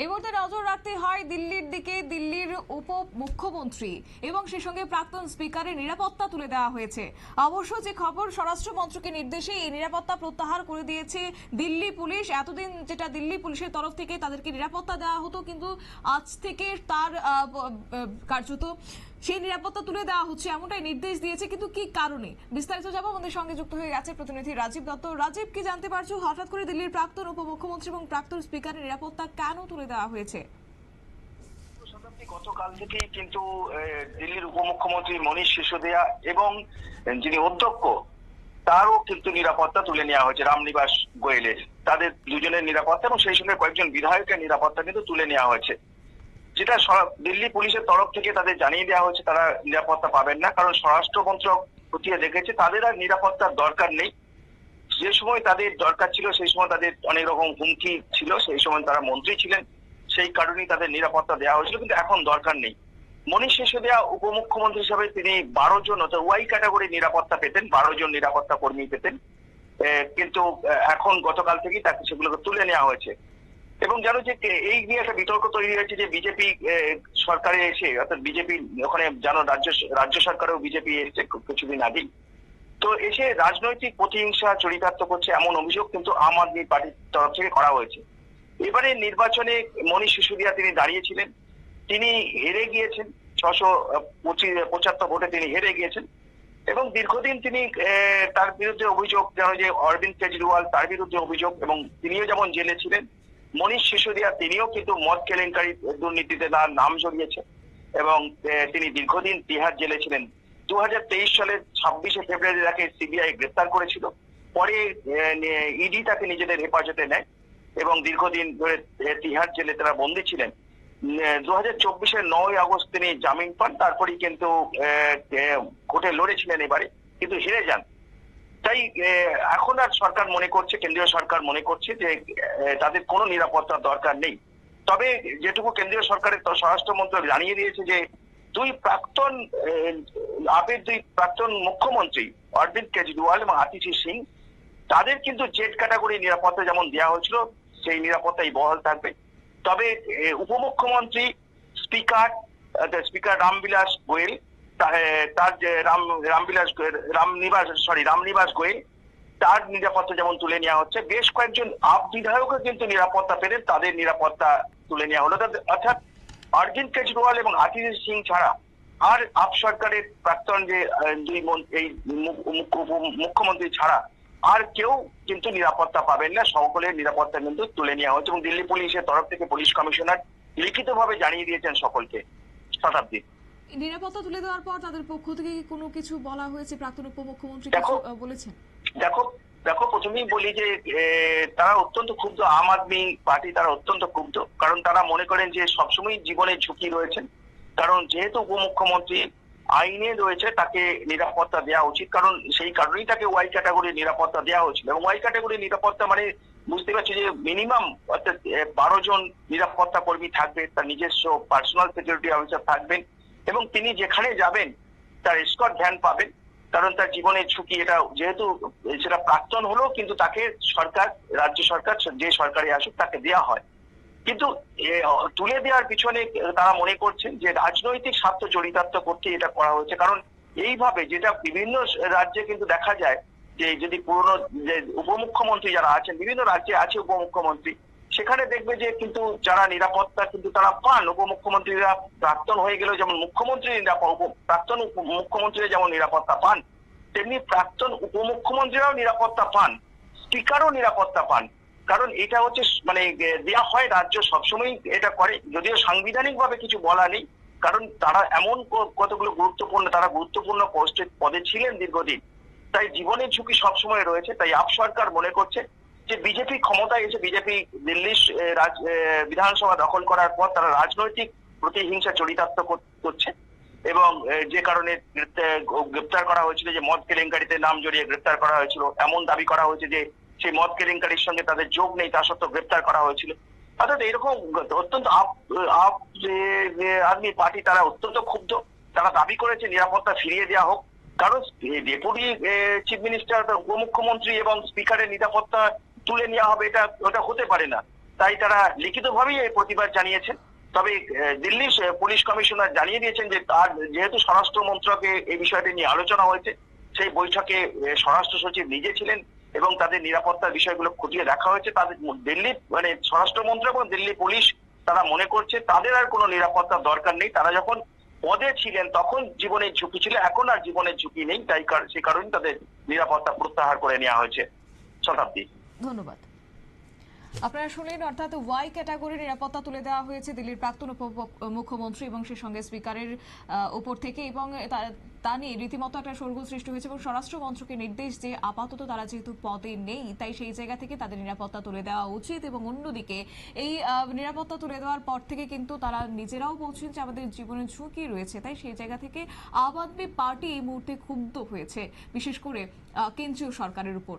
এই মুহূর্তে নজর রাখতে হয় দিল্লির দিকে। দিল্লির উপ মুখ্যমন্ত্রী এবং সে সঙ্গে প্রাক্তন স্পিকারের নিরাপত্তা তুলে দেওয়া হয়েছে। অবশ্য যে খবর স্বরাষ্ট্র মন্ত্রকের নির্দেশে এই নিরাপত্তা প্রত্যাহার করে দিয়েছে দিল্লি পুলিশ, এতদিন যেটা দিল্লি পুলিশের তরফ থেকে তাদেরকে নিরাপত্তা দেওয়া হতো, কিন্তু আজ থেকে তার কার্যত সেই নিরাপত্তা তুলে দেওয়া হচ্ছে এমনটাই নির্দেশ দিয়েছে, কিন্তু কি কারণে? বিস্তারিত যাব আমাদের সঙ্গে যুক্ত হয়ে গেছে প্রতিনিধি রাজীব দত্ত। রাজীব, কি জানতে পারছ? হঠাৎ করে দিল্লির প্রাক্তন উপমুখ্যমন্ত্রী এবং প্রাক্তন স্পিকারের নিরাপত্তা কেন তুলে দেওয়া হয়েছে? গতকাল থেকেই কিন্তু দিল্লির উপমুখ্যমন্ত্রী মনীষ সিসোদিয়া এবং যিনি অধ্যক্ষ, তারও কিন্তু নিরাপত্তা তুলে নেওয়া হয়েছে রামনিবাস গোয়েলের তাদের দুজনের নিরাপত্তা এবং সেই সঙ্গে কয়েকজন বিধায়কের নিরাপত্তা কিন্তু তুলে নেওয়া হয়েছে। যেটা দিল্লি পুলিশের তরফ থেকে তাদের জানিয়ে দেওয়া হয়েছে, তারা নিরাপত্তা পাবেন না। কারণ স্বরাষ্ট্র মন্ত্রক খতিয়ে দেখেছে, তাদের আর নিরাপত্তার দরকার নেই। যে সময় তাদের দরকার ছিল, সেই সময় তাদের অনেক রকম হুমকি ছিল, সেই সময় তারা মন্ত্রী ছিলেন, সেই কারণেই তাদের নিরাপত্তা দেওয়া হয়েছিল, কিন্তু এখন দরকার নেই। মনীষ সিসোদিয়া উপমুখ্যমন্ত্রী হিসাবে তিনি বারো জন, অর্থাৎ ওয়াই ক্যাটাগরি নিরাপত্তা পেতেন, বারো জন নিরাপত্তা কর্মী পেতেন। কিন্তু এখন গতকাল থেকেই তাকে সেগুলোকে তুলে নেওয়া হয়েছে। এবং জানো যে এই নিয়ে একটা বিতর্ক তৈরি হয়েছে যে বিজেপি সরকারে এসে, অর্থাৎ বিজেপি ওখানে জানো রাজ্য রাজ্য সরকারেও বিজেপি এসেছে কিছুদিন আগেই। তো এসে রাজনৈতিক প্রতিহিংসা চরিতার্থ করছে এমন অভিযোগ কিন্তু আম আদমি পার্টির তরফ থেকে করা হয়েছে। এবারে নির্বাচনে মনীষ সিসোদিয়া তিনি দাঁড়িয়েছিলেন, তিনি হেরে গিয়েছেন, ছশো পঁচিশ পঁচাত্তর ভোটে তিনি হেরে গিয়েছেন এবং দীর্ঘদিন তিনি তার বিরুদ্ধে অভিযোগ, যেন যে অরবিন্দ কেজরিওয়াল তার বিরুদ্ধে অভিযোগ এবং তিনিও যেমন জেলে ছিলেন মনীষ সিসোদিয়া, তিনিও কিন্তু মদ কেলেঙ্কারি দুর্নীতিতে তার নাম জড়িয়েছে এবং তিনি দীর্ঘদিন তিহার জেলে ছিলেন। দু হাজার তেইশ সালের ছাব্বিশে ফেব্রুয়ারি তাকে সিবিআই গ্রেপ্তার করেছিল। পরে ইডি তাকে নিজেদের হেফাজতে নেয় এবং দীর্ঘদিন ধরে তিহার জেলে তারা বন্দী ছিলেন। দু হাজার চব্বিশের নয় আগস্ট তিনি জামিন পান, তারপরেই কিন্তু কোর্টে লড়েছিলেন এবারে, কিন্তু হেরে যান। তাই এখন আর সরকার মনে করছে, কেন্দ্রীয় সরকার মনে করছে যে তাদের কোনো নিরাপত্তার দরকার নেই। তবে যেটুকু কেন্দ্রীয় সরকারের স্বরাষ্ট্র মন্ত্রক জানিয়ে দিয়েছে যে, দুই প্রাক্তন আপের দুই প্রাক্তন মুখ্যমন্ত্রী, অরবিন্দ কেজরিওয়াল এবং আতিশি সিং, তাদের কিন্তু জেড ক্যাটাগরি নিরাপত্তা যেমন দেওয়া হয়েছিল, সেই নিরাপত্তাই বহাল থাকবে। তবে উপমুখ্যমন্ত্রী, স্পিকার স্পিকার রামবিলাস গোয়েল তার যে রাম, রামবিলাস রামনিবাস সরি রামনিবাস গোয়েল তার নিরাপত্তা যেমন তুলে নেওয়া হচ্ছে, বেশ কয়েকজন আপ বিধায়কও কিন্তু নিরাপত্তা পেলেন, তাদের নিরাপত্তা তুলে নেওয়া হলো। অর্থাৎ অরবিন্দ কেজরিওয়াল এবং আতিশ সিং ছাড়া আর আপ সরকারের প্রাক্তন যে দুই এই মুখ- মুখ্যমন্ত্রী ছাড়া আর কেউ কিন্তু নিরাপত্তা পাবেন না। সকলের নিরাপত্তা কিন্তু তুলে নেওয়া হচ্ছে এবং দিল্লি পুলিশের তরফ থেকে পুলিশ কমিশনার লিখিতভাবে জানিয়ে দিয়েছেন সকলকে। শতাব্দী। নিরাপত্তা তুলে দেওয়ার পর তাদের পক্ষ থেকে কোনো কিছু বলা হয়েছে? প্রাক্তন উপমুখ্যমন্ত্রী। কিছু বলেছেন? দেখো দেখো প্রথমেই বলি যে তারা অত্যন্ত ক্ষুব্ধ আম আদমি পার্টি তারা অত্যন্ত ক্ষুব্ধ কারণ তারা মনে করেন যে সবসময় জীবনে ঝুঁকি রয়েছেন। কারণ যেহেতু উপমুখ্যমন্ত্রী আইনে রয়েছে তাকে নিরাপত্তা দেওয়া উচিত কারণ সেই কারণেই তাকে ওয়াই ক্যাটাগরি নিরাপত্তা দেওয়া হয়েছিল। এবং ওয়াই ক্যাটাগরি নিরাপত্তা মানে বুঝতে পারছি যে মিনিমাম অর্থাৎ বারো জন নিরাপত্তা কর্মী থাকবে তার নিজস্ব পার্সোনাল সিকিউরিটি অফিসার থাকবেন এবং তিনি যেখানে যাবেন, তার স্কট ভ্যান পাবেন, কারণ তার জীবনের ঝুঁকি এটা যেহেতু সেটা প্রাক্তন হলেও কিন্তু তাকে সরকার, রাজ্য সরকার, যে সরকারে আসুক তাকে দেওয়া হয়। কিন্তু তুলে দেওয়ার পিছনে তারা মনে করছেন যে রাজনৈতিক স্বার্থ চরিতার্থ করতে এটা করা হয়েছে। কারণ এইভাবে যেটা বিভিন্ন রাজ্যে কিন্তু দেখা যায় যে যদি পুরনো যে উপমুখ্যমন্ত্রী যারা আছেন, বিভিন্ন রাজ্যে আছে উপমুখ্যমন্ত্রী সেখানে দেখবে যে কিন্তু যারা নিরাপত্তা কিন্তু তারা পান, উপমুখ্যমন্ত্রীরা প্রাক্তন হয়ে গেলেও যেমন মুখ্যমন্ত্রী প্রাক্তন মুখ্যমন্ত্রীরা যেমন নিরাপত্তা পান, তেমনি প্রাক্তন উপমুখ্যমন্ত্রীরাও নিরাপত্তা পান, স্পিকারও নিরাপত্তা পান। কারণ এটা হচ্ছে মানে দেয়া হয় রাজ্য সবসময় এটা করে। যদিও সাংবিধানিক ভাবে কিছু বলা নেই, কারণ তারা এমন কতগুলো গুরুত্বপূর্ণ, তারা গুরুত্বপূর্ণ পোস্টে, পদে ছিলেন দীর্ঘদিন। তাই জীবনের ঝুঁকি সবসময় রয়েছে, তাই আপ সরকার মনে করছে যে বিজেপি ক্ষমতায় এসে বিজেপি দিল্লির রাজ বিধানসভা দখল করার পর তারা রাজনৈতিক প্রতিহিংসা চরিতার্থ করছে এবং যে কারণে গ্রেপ্তার- করা হয়েছিল যে মদ কেলেঙ্কারিতে নাম জড়িয়ে গ্রেপ্তার করা হয়েছিল, এমন দাবি করা হয়েছে যে সেই মদ কেলেঙ্কারির সঙ্গে তাদের যোগ নেই, তা সত্ত্বেও গ্রেপ্তার করা হয়েছিল। অর্থাৎ এরকম অত্যন্ত আপ আপ আর্মি পার্টি তারা অত্যন্ত ক্ষুব্ধ। তারা দাবি করেছে নিরাপত্তা ফিরিয়ে দেওয়া হোক। কারণ ডেপুটি চিফ মিনিস্টার, উপমুখ্যমন্ত্রী এবং স্পিকারের নিরাপত্তা তুলে নেওয়া হবে এটা ওটা হতে পারে না। তাই তারা লিখিতভাবেই এই প্রতিবাদ জানিয়েছেন তবে আহ, দিল্লির পুলিশ কমিশনার জানিয়ে দিয়েছেন যে তার যেহেতু স্বরাষ্ট্র মন্ত্রকে এই বিষয়টি নিয়ে আলোচনা হয়েছে সেই বৈঠকে স্বরাষ্ট্র সচিব নিজে ছিলেন এবং তাদের নিরাপত্তার বিষয়গুলো খতিয়ে দেখা হয়েছে। তাদের দিল্লি মানে স্বরাষ্ট্র মন্ত্রক এবং দিল্লি পুলিশ তারা মনে করছে তাদের আর কোনো নিরাপত্তার দরকার নেই। তারা যখন পদে ছিলেন তখন জীবনের ঝুঁকি ছিল এখন আর জীবনের ঝুঁকি নেই। তাই সে কারণে তাদের নিরাপত্তা প্রত্যাহার করে নেওয়া হয়েছে। শতাব্দী। ধন্যবাদ। আপনারা শুনলেন, অর্থাৎ ওয়াই ক্যাটাগরি নিরাপত্তা তুলে দেওয়া হয়েছে দিল্লির প্রাক্তন উপ- মুখ্যমন্ত্রী এবং সে সঙ্গে স্পিকারের উপর থেকে এবং তা- নিয়ে রীতিমতো একটা শোরগোল সৃষ্টি হয়েছে এবং স্বরাষ্ট্র মন্ত্রকের নির্দেশ যে আপাতত তারা যেহেতু পদে নেই, তাই সেই জায়গা থেকে তাদের নিরাপত্তা তুলে দেওয়া উচিত এবং অন্যদিকে এই নিরাপত্তা তুলে দেওয়ার পর থেকে কিন্তু তারা নিজেরাও বলছেন যে আমাদের জীবনের ঝুঁকি রয়েছে, তাই সেই জায়গা থেকে আম আদমি পার্টি এই মুহূর্তে ক্ষুব্ধ হয়েছে, বিশেষ করে কেন্দ্রীয় সরকারের উপর।